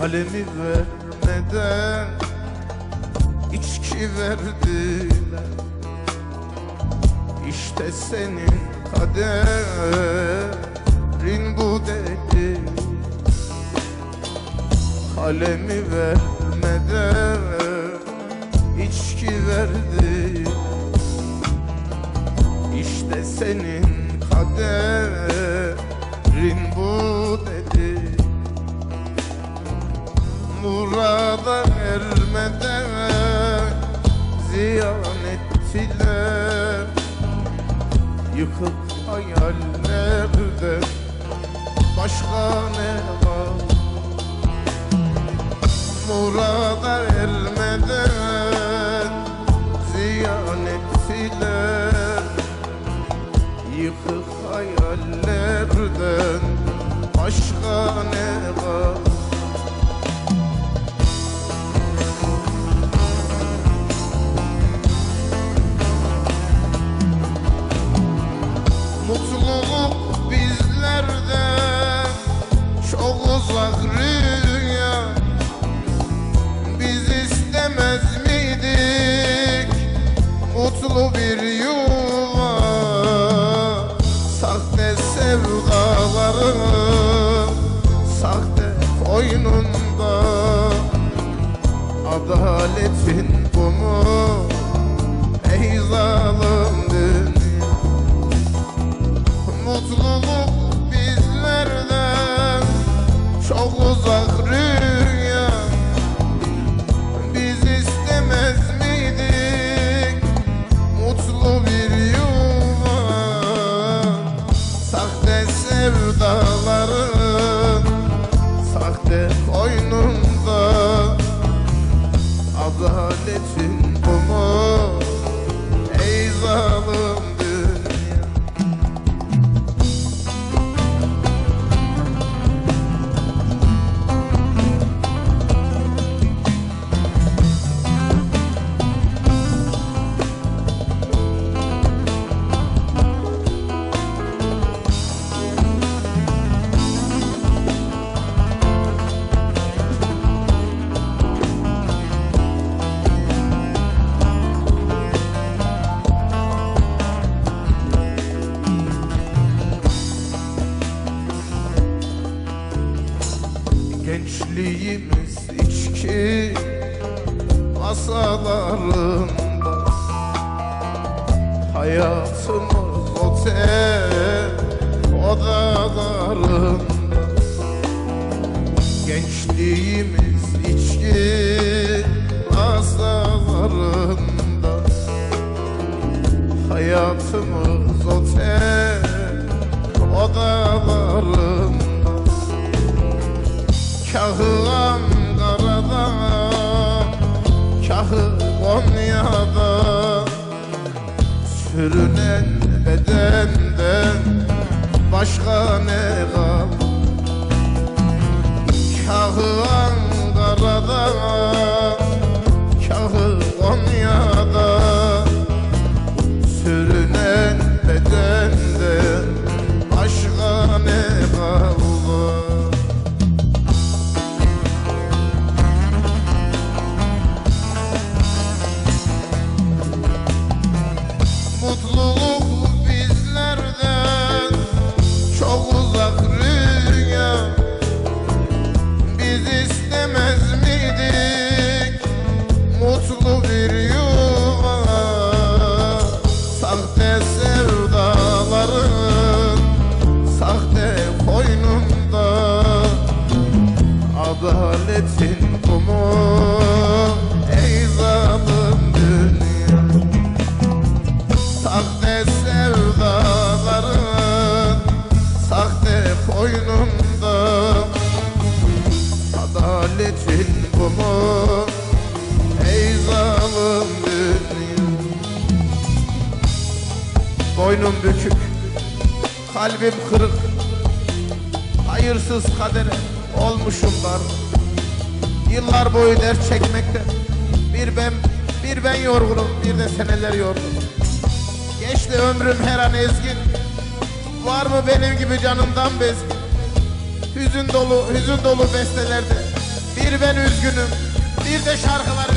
Kalemi vermeden içki verdiler. İşte senin kaderin bu dedi. Kalemi vermeden içki verdi İşte senin kaderin bu ermeden ziyan ettiler Yıkık hayallerde başka ne var? Murada ermeden Adaletin bu mu? Ey zalim dünya. Mutluluk bizlerden. Çok uzak rüya Biz istemez miydik? Mutlu bir yuva. Sahte sevdaların sahte koynunda Adaletin Gençliğimiz içki masalarında Hayatımız otel odalarında Gençliğimiz içki masalarında Hayatımız otel odalarında Kahı Ankara'da Kahı Konya'da. Sürünen bedenden Başka ne Adaletin kumu. Ey zalim dünya Sahte sevdaların sahte koynunda Adaletin bu mu ey zalim dünya Boynum bükük, kalbim kırık. Hayırsız kadere olmuşum dar Yıllar boyu dert çekmekte. Bir ben, bir ben yorgunum, bir de seneler yorgun Geçti ömrüm her an ezgin. Var mı benim gibi canımdan bezgin? Hüzün dolu, hüzün dolu bestelerde. Bir ben üzgünüm, bir de şarkılar